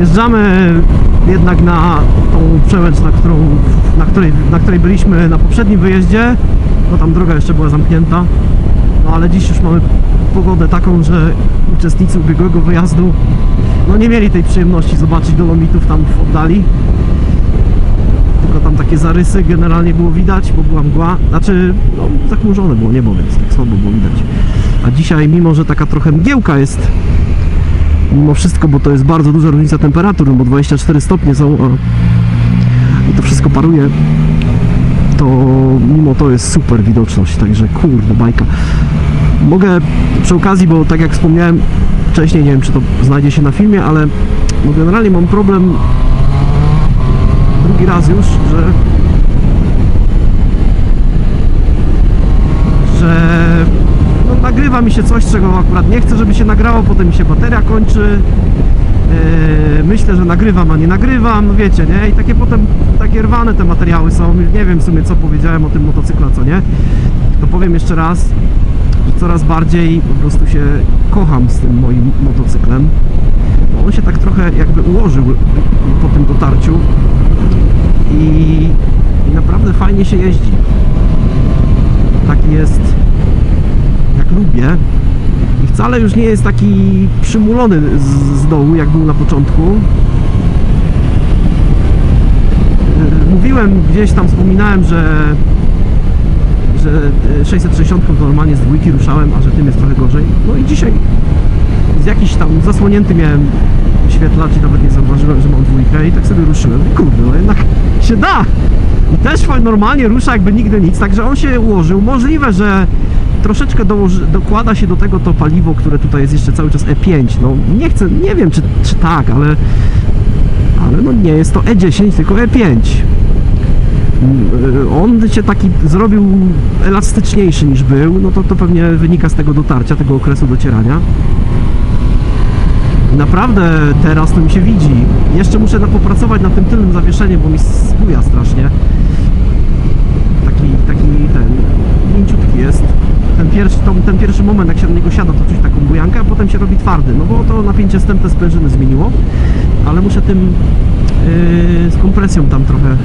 Jeżdżamy jednak na tą przełęcz, na, którą, na, której, na której byliśmy na poprzednim wyjeździe, bo tam droga jeszcze była zamknięta. No ale dziś już mamy pogodę taką, że uczestnicy ubiegłego wyjazdu no nie mieli tej przyjemności zobaczyć dolomitów tam w oddali. Tylko tam takie zarysy generalnie było widać, bo była mgła. Znaczy, no zachmurzone było niebo, więc tak słabo było widać. A dzisiaj, mimo że taka trochę mgiełka jest, mimo wszystko, bo to jest bardzo duża różnica temperatur, no bo 24 stopnie są, a i to wszystko paruje, to mimo to jest super widoczność, także kurde bajka. Mogę przy okazji, bo tak jak wspomniałem wcześniej, nie wiem czy to znajdzie się na filmie, ale no generalnie mam problem drugi raz już, że że nagrywa mi się coś, czego akurat nie chcę, żeby się nagrało, potem mi się bateria kończy. Yy, myślę, że nagrywam, a nie nagrywam, wiecie, nie? I takie potem takie rwane te materiały są. Nie wiem w sumie co powiedziałem o tym motocyklu, co nie. To powiem jeszcze raz, że coraz bardziej po prostu się kocham z tym moim motocyklem. Bo on się tak trochę jakby ułożył po tym dotarciu i, i naprawdę fajnie się jeździ. Taki jest jak lubię i wcale już nie jest taki przymulony z, z dołu jak był na początku. Yy, Mówiłem gdzieś tam, wspominałem, że że yy, 660 to normalnie z dwójki ruszałem, a że tym jest trochę gorzej. No i dzisiaj z jakiś tam zasłonięty miałem świetlacz i nawet nie zauważyłem, że mam dwójkę i tak sobie ruszyłem. Kurde, no jednak się da! I też normalnie rusza jakby nigdy nic, także on się ułożył. Możliwe, że troszeczkę dołoży, dokłada się do tego to paliwo, które tutaj jest jeszcze cały czas E5. No nie chcę, nie wiem czy, czy tak, ale ale no nie jest to E10, tylko E5. Mm, On się taki zrobił elastyczniejszy niż był, no to, to pewnie wynika z tego dotarcia, tego okresu docierania. Naprawdę teraz to mi się widzi. Jeszcze muszę na- popracować nad tym tylnym zawieszeniem, bo mi spuja strasznie. Taki, taki ten, mięciutki jest. Ten pierwszy, to, ten pierwszy moment, jak się na niego siada, to czuć taką bujankę, a potem się robi twardy. No bo to napięcie wstępne sprężyny zmieniło. Ale muszę tym yy, z kompresją tam trochę...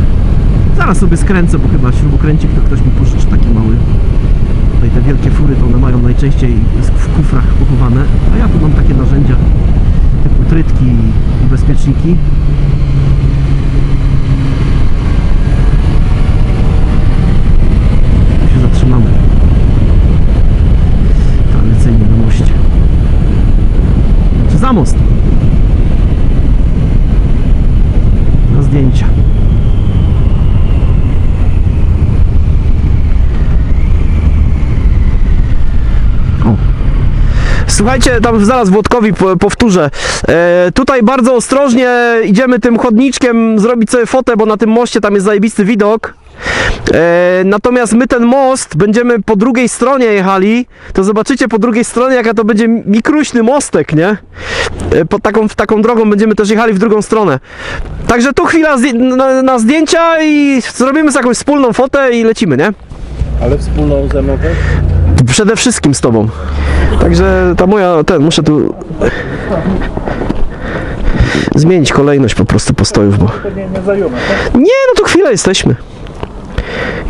Zaraz sobie skręcę, bo chyba śrubokręcik to ktoś mi pożyczy taki mały. Tutaj te wielkie fury to one mają najczęściej w kufrach pochowane, a ja tu mam takie narzędzia typu trytki i bezpieczniki. Tu się zatrzymamy. Tradycyjnie na moście. Czy za most? Na zdjęcia. Słuchajcie, tam zaraz Włodkowi po- powtórzę. E, tutaj bardzo ostrożnie idziemy tym chodniczkiem zrobić sobie fotę, bo na tym moście tam jest zajebisty widok. E, natomiast my ten most będziemy po drugiej stronie jechali, to zobaczycie po drugiej stronie jaka to będzie mikruśny mostek, nie? E, pod taką, taką drogą będziemy też jechali w drugą stronę. Także tu chwila na, zdjęcia i zrobimy sobie jakąś wspólną fotę i lecimy, nie? Ale wspólną ze mną też? Przede wszystkim z tobą. Także ta moja, ten, muszę tu zmienić kolejność po prostu postojów, bo... Tak? Nie, no to chwilę jesteśmy.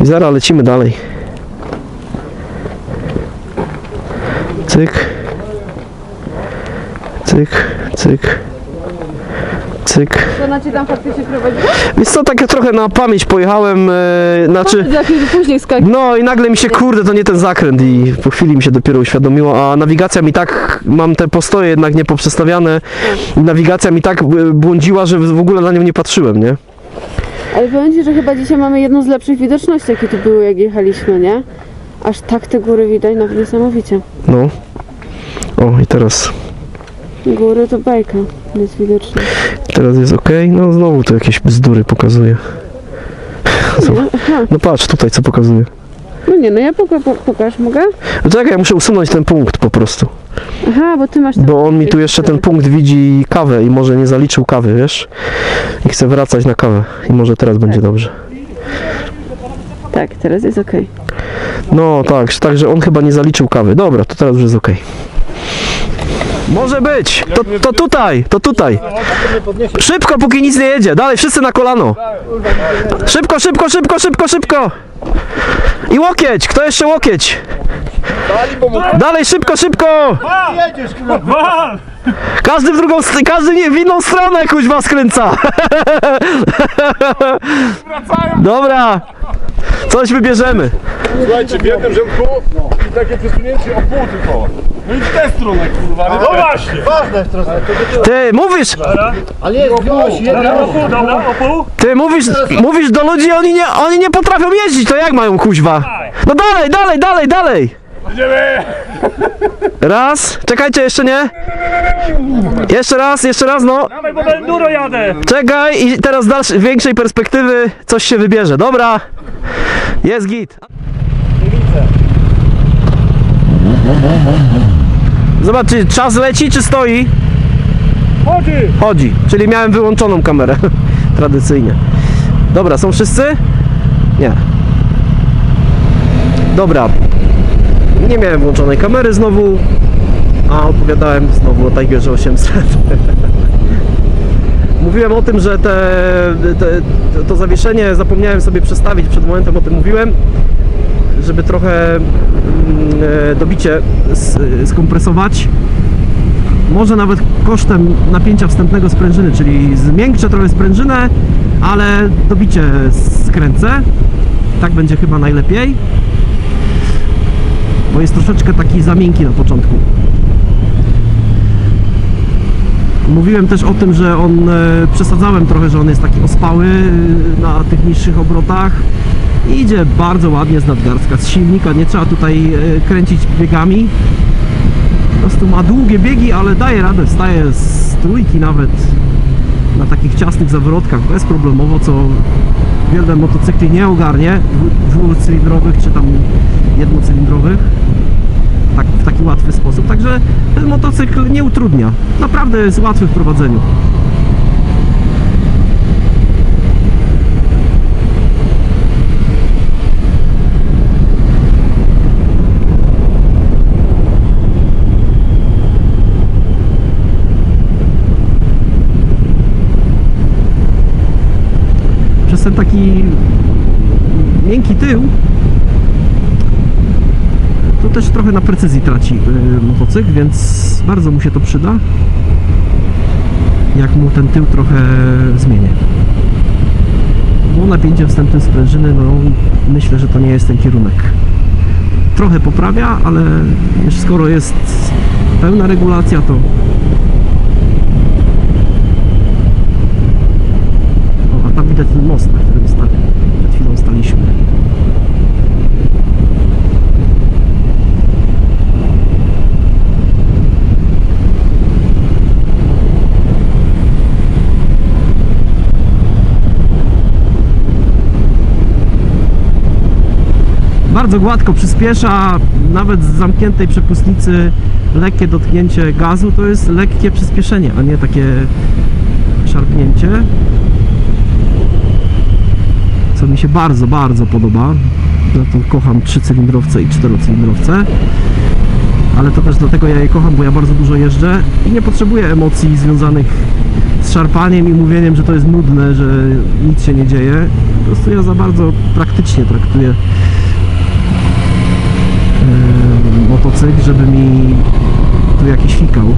I zaraz lecimy dalej. Cyk. Cyk, cyk. Cyk. To na cię tam faktycznie? Więc co, tak trochę na pamięć pojechałem, e, znaczy... Później skak. No i nagle mi się, kurde, to nie ten zakręt i po chwili mi się dopiero uświadomiło, a nawigacja mi tak, mam te postoje jednak nie poprzestawiane i nawigacja mi tak e, błądziła, że w ogóle na nią nie patrzyłem, nie? Ale powiem ci, że chyba dzisiaj mamy jedną z lepszych widoczności, jakie tu były, jak jechaliśmy, nie? Aż tak te góry widać, nawet niesamowicie. No. O, i teraz, Góry to bajka, jest widoczna. teraz jest ok, no znowu to jakieś bzdury pokazuje. Co? Aha, No patrz tutaj, co pokazuje. no nie, no ja poka- po- pokaż, mogę? No czekaj, ja muszę usunąć ten punkt po prostu, Aha, bo ty masz tam... bo on mi tu jeszcze ten punkt widzi kawę i może nie zaliczył kawy, wiesz? I chcę wracać na kawę i może teraz będzie dobrze. Tak, teraz jest okej. No tak, także on chyba nie zaliczył kawy. Dobra, to teraz już jest ok. Może być. To, to tutaj, to tutaj. Szybko, póki nic nie jedzie. Dalej, wszyscy na kolano. Szybko, szybko, szybko, szybko, szybko. I łokieć. Kto jeszcze łokieć? Dalej, szybko, szybko. Każdy w drugą, każdy nie, w inną stronę kuźwa skręca. Dobra. Coś wybierzemy. Słuchajcie, w jednym rzędku i takie przesunięcie o pół tylko. No i w tę stronę, kurwa. No właśnie. Ważne jest trochę. Ty mówisz, Ale jest wziąłeś jedno. O pół, dobra, o pół. ty mówisz, mówisz do ludzi, oni nie, oni nie potrafią jeździć, to jak mają kuźwa? No dalej, dalej, dalej, dalej. Idziemy. Raz, czekajcie, jeszcze nie. Jeszcze raz, jeszcze raz, no. Dawaj, bo będę duro jadę. Czekaj i teraz z dalszej, większej perspektywy coś się wybierze. Dobra. Jest git. Zobacz, czy czas leci, czy stoi? Chodzi. Chodzi, czyli miałem wyłączoną kamerę. Tradycyjnie. Dobra, są wszyscy? Nie. Dobra. Nie miałem włączonej kamery znowu, a opowiadałem znowu o Tigerze 800. Mówiłem o tym, że te, te, to zawieszenie zapomniałem sobie przestawić, przed momentem o tym mówiłem, żeby trochę mm, e, dobicie skompresować może nawet kosztem napięcia wstępnego sprężyny, czyli zmiękczę trochę sprężynę, ale dobicie skręcę. Tak będzie chyba najlepiej. Bo jest troszeczkę taki za miękki na początku. Mówiłem też o tym, że on, e, przesadzałem trochę, że on jest taki ospały e, na tych niższych obrotach. Idzie bardzo ładnie z nadgarstka, z silnika, nie trzeba tutaj e, kręcić biegami. Po prostu ma długie biegi, ale daje radę, staje z trójki nawet na takich ciasnych zawrotkach bezproblemowo, co wiele motocykli nie ogarnie, dwu- dwucylindrowych czy tam jednocylindrowych tak, w taki łatwy sposób. Także ten motocykl nie utrudnia. Naprawdę jest łatwy w prowadzeniu. Przez ten taki miękki tył to też trochę na precyzji traci y, motocykl, więc bardzo mu się to przyda. Jak mu ten tył trochę zmienię. Bo napięciem wstępnym sprężyny, no myślę, że to nie jest ten kierunek. Trochę poprawia, ale już skoro jest pełna regulacja, to O, a tam widać ten most, na którym Bardzo gładko przyspiesza, nawet z zamkniętej przepustnicy lekkie dotknięcie gazu to jest lekkie przyspieszenie, a nie takie szarpnięcie co mi się bardzo, bardzo podoba. Za to kocham trzycylindrowce i czterocylindrowce. Ale to też dlatego ja je kocham, bo ja bardzo dużo jeżdżę i nie potrzebuję emocji związanych z szarpaniem i mówieniem, że to jest nudne, że nic się nie dzieje. Po prostu ja za bardzo praktycznie traktuję motocykl, żeby mi tu jakiś fikał.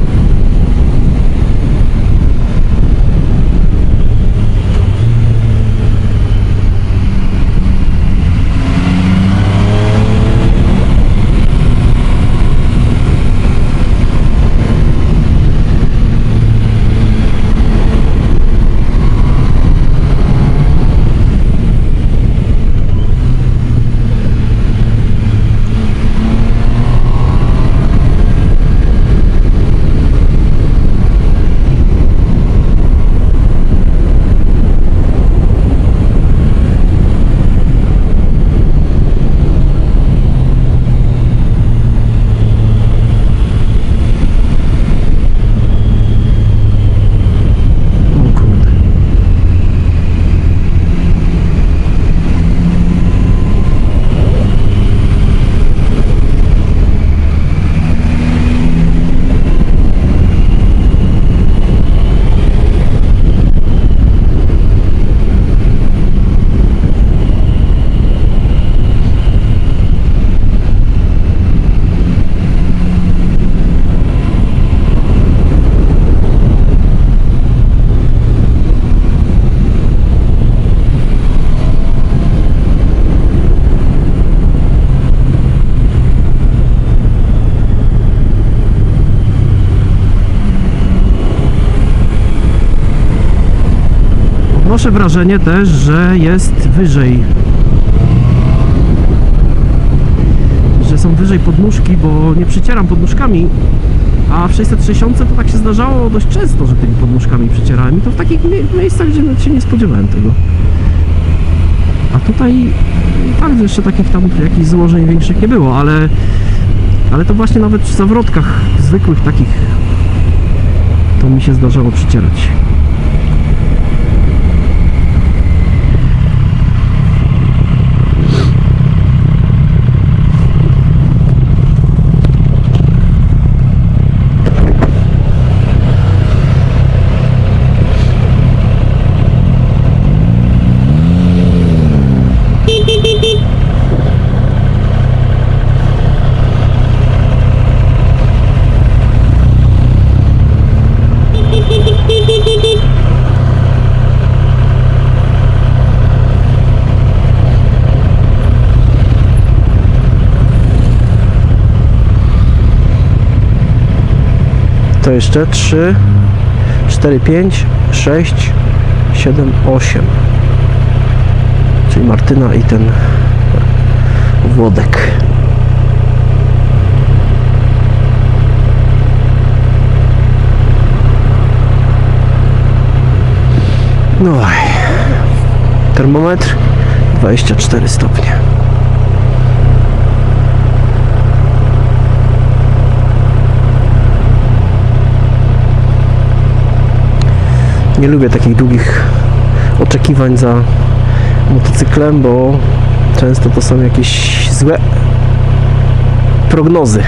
Odnoszę wrażenie też, że jest wyżej. Że są wyżej podnóżki, bo nie przycieram podnóżkami. A w 660 to tak się zdarzało dość często, że tymi podnóżkami przycierałem. I to w takich mie- miejscach, gdzie się nie spodziewałem tego. A tutaj że jeszcze takich tam jakichś złożeń większych nie było, ale, ale to właśnie nawet w zawrotkach zwykłych takich to mi się zdarzało przycierać. To jeszcze 3, 4, 5, 6, 7, 8. Czyli Martyna i ten Włodek. No termometr 24 stopnie. Nie lubię takich długich oczekiwań za motocyklem, bo często to są jakieś złe prognozy.